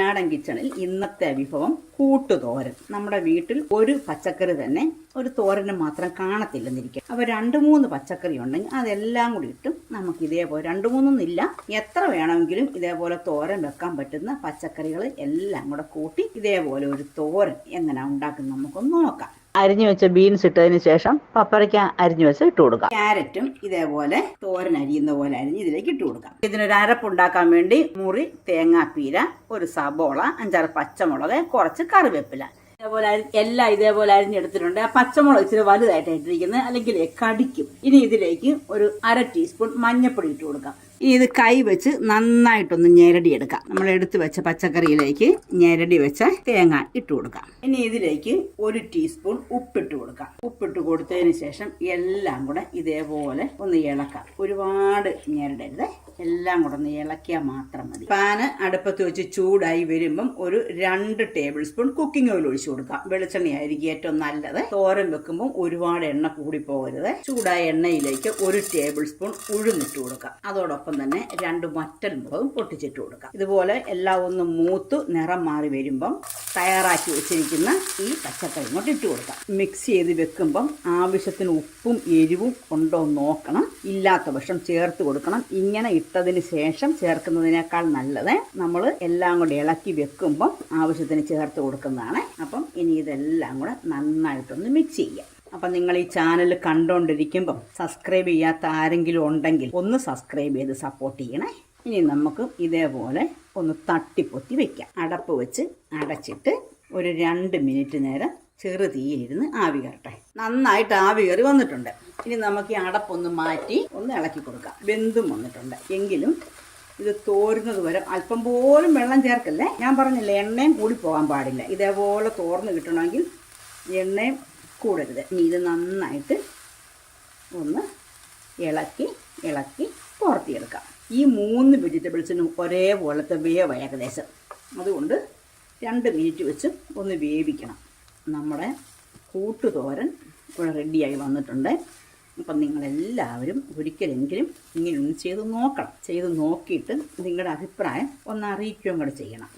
നാടൻ കിച്ചണിൽ ഇന്നത്തെ വിഭവം കൂട്ടുതോരൻ. നമ്മുടെ വീട്ടിൽ ഒരു പച്ചക്കറി തന്നെ ഒരു തോരന് മാത്രം കാണത്തില്ലെന്നിരിക്കും. അപ്പോൾ രണ്ട് മൂന്ന് പച്ചക്കറി ഉണ്ടെങ്കിൽ അതെല്ലാം കൂടി ഇട്ടും നമുക്ക് ഇതേപോലെ രണ്ട് മൂന്നൊന്നില്ല. എത്ര വേണമെങ്കിലും ഇതേപോലെ തോരൻ വെക്കാൻ പറ്റുന്ന പച്ചക്കറികൾ എല്ലാം കൂടെ കൂട്ടി ഇതേപോലെ ഒരു തോരൻ എങ്ങനെ ഉണ്ടാക്കുന്നത് നമുക്കൊന്ന് നോക്കാം. അരിഞ്ഞു വെച്ച ബീൻസ് ഇട്ടതിന് ശേഷം പപ്പരയ്ക്ക അരിഞ്ഞു വെച്ച് ഇട്ട് കൊടുക്കാം. ക്യാരറ്റും ഇതേപോലെ തോരൻ അരിയുന്ന പോലെ അരിഞ്ഞ് ഇതിലേക്ക് ഇട്ട് കൊടുക്കാം. ഇതിനൊരു അരപ്പ് ഉണ്ടാക്കാൻ വേണ്ടി മുറി തേങ്ങാപ്പീര ഒരു സബോള അഞ്ചാറ് പച്ചമുളക് കുറച്ച് കറിവേപ്പില. ഇതേപോലെ എല്ലാം ഇതേപോലെ അരിഞ്ഞെടുത്തിട്ടുണ്ട്. ആ പച്ചമുളക് ഇച്ചിരി വലുതായിട്ട് ഇട്ടിരിക്കുന്നത് അല്ലെങ്കിൽ കടിക്കും. ഇനി ഇതിലേക്ക് ഒരു അര ടീസ്പൂൺ മഞ്ഞൾപ്പൊടി ഇട്ട് കൊടുക്കാം. ഇത് കൈ വെച്ച് നന്നായിട്ടൊന്ന് ഞെരടി ഞെരടിയെടുക്കാം. നമ്മൾ എടുത്തു വെച്ച പച്ചക്കറിയിലേക്ക് ഞെരടി വെച്ച തേങ്ങ ഇട്ട് കൊടുക്കാം. ഇനി ഇതിലേക്ക് ഒരു ടീസ്പൂൺ ഉപ്പിട്ട് കൊടുക്കാം. ഉപ്പിട്ട് കൊടുത്തതിന് ശേഷം എല്ലാം കൂടെ ഇതേപോലെ ഒന്ന് ഇളക്കാം. ഒരുപാട് ഞെരടരുത്. എല്ലാം കൂടെ ഒന്ന് ഇളക്കിയാൽ മാത്രം മതി. പാന് അടുപ്പത്ത് വെച്ച് ചൂടായി വരുമ്പം ഒരു രണ്ട് ടേബിൾ സ്പൂൺ കുക്കിംഗ് ഓയിൽ ഒഴിച്ചു കൊടുക്കാം. വെളിച്ചെണ്ണയായിരിക്കും ഏറ്റവും നല്ലത്. തോരൻ വെക്കുമ്പോൾ ഒരുപാട് എണ്ണ കൂടി പോകരുത്. ചൂടായ എണ്ണയിലേക്ക് ഒരു ടേബിൾ സ്പൂൺ ഉഴുന്നിട്ട് കൊടുക്കാം. അതോടൊപ്പം തന്നെ രണ്ട് മറ്റൽ മുളകും പൊട്ടിച്ചിട്ട് കൊടുക്കാം. ഇതുപോലെ എല്ലാം ഒന്ന് മൂത്ത് നിറം മാറി വരുമ്പം തയ്യാറാക്കി വെച്ചിരിക്കുന്ന ഈ പച്ചക്കറി ഇങ്ങോട്ട് ഇട്ട് കൊടുക്കാം. മിക്സ് ചെയ്ത് വെക്കുമ്പം ആവശ്യത്തിന് ഉപ്പും എരിവും ഉണ്ടോ എന്ന് നോക്കണം. ഇല്ലാത്ത പക്ഷം ചേർത്ത് കൊടുക്കണം. ഇങ്ങനെ ഇട്ടതിന് ശേഷം ചേർക്കുന്നതിനേക്കാൾ നല്ലത് നമ്മൾ എല്ലാം കൂടി ഇളക്കി വെക്കുമ്പം ആവശ്യത്തിന് ചേർത്ത് കൊടുക്കുന്നതാണ്. അപ്പം ഇനി ഇതെല്ലാം കൂടെ നന്നായിട്ടൊന്ന് മിക്സ് ചെയ്യാം. അപ്പം നിങ്ങൾ ഈ ചാനൽ കണ്ടുകൊണ്ടിരിക്കുമ്പം സബ്സ്ക്രൈബ് ചെയ്യാത്ത ആരെങ്കിലും ഉണ്ടെങ്കിൽ ഒന്ന് സബ്സ്ക്രൈബ് ചെയ്ത് സപ്പോർട്ട് ചെയ്യണേ. ഇനി നമുക്ക് ഇതേപോലെ ഒന്ന് തട്ടിപ്പൊത്തി വെക്കാം. അടപ്പ് വെച്ച് അടച്ചിട്ട് ഒരു രണ്ട് മിനിറ്റ് നേരം ചെറു തീയിലിരുന്ന് ആവി കയറട്ടെ. നന്നായിട്ട് ആവി കയറി വന്നിട്ടുണ്ട്. ഇനി നമുക്ക് ഈ അടപ്പൊന്ന് മാറ്റി ഒന്ന് ഇളക്കി കൊടുക്കാം. വെന്തും വന്നിട്ടുണ്ട്. എങ്കിലും ഇത് തോരുന്നത് വരെ അല്പം പോലും വെള്ളം ചേർക്കല്ലേ? ഞാൻ പറഞ്ഞില്ലേ എണ്ണയും കൂടി പോകാൻ പാടില്ല. ഇതേപോലെ തോർന്ന് കിട്ടണമെങ്കിൽ എണ്ണയും കൂടരുത്. ഇനി ഇത് നന്നായിട്ട് ഒന്ന് ഇളക്കി ഇളക്കി പുറത്തിയെടുക്കാം ഈ മൂന്ന് വെജിറ്റബിൾസിനും ഒരേപോലത്തെ വേവ് ഏകദേശം. അതുകൊണ്ട് രണ്ട് മിനിറ്റ് വെച്ച് ഒന്ന് വേവിക്കണം. നമ്മുടെ കൂട്ടുതോരൻ ഇവിടെ റെഡിയായി വന്നിട്ടുണ്ട്. അപ്പം നിങ്ങളെല്ലാവരും ഒരിക്കലെങ്കിലും ഇങ്ങനെ ഒന്ന് ചെയ്ത് നോക്കണം. ചെയ്ത് നോക്കിയിട്ട് നിങ്ങളുടെ അഭിപ്രായം ഒന്ന് അറിയിക്കുകയും കൂടെ ചെയ്യണം.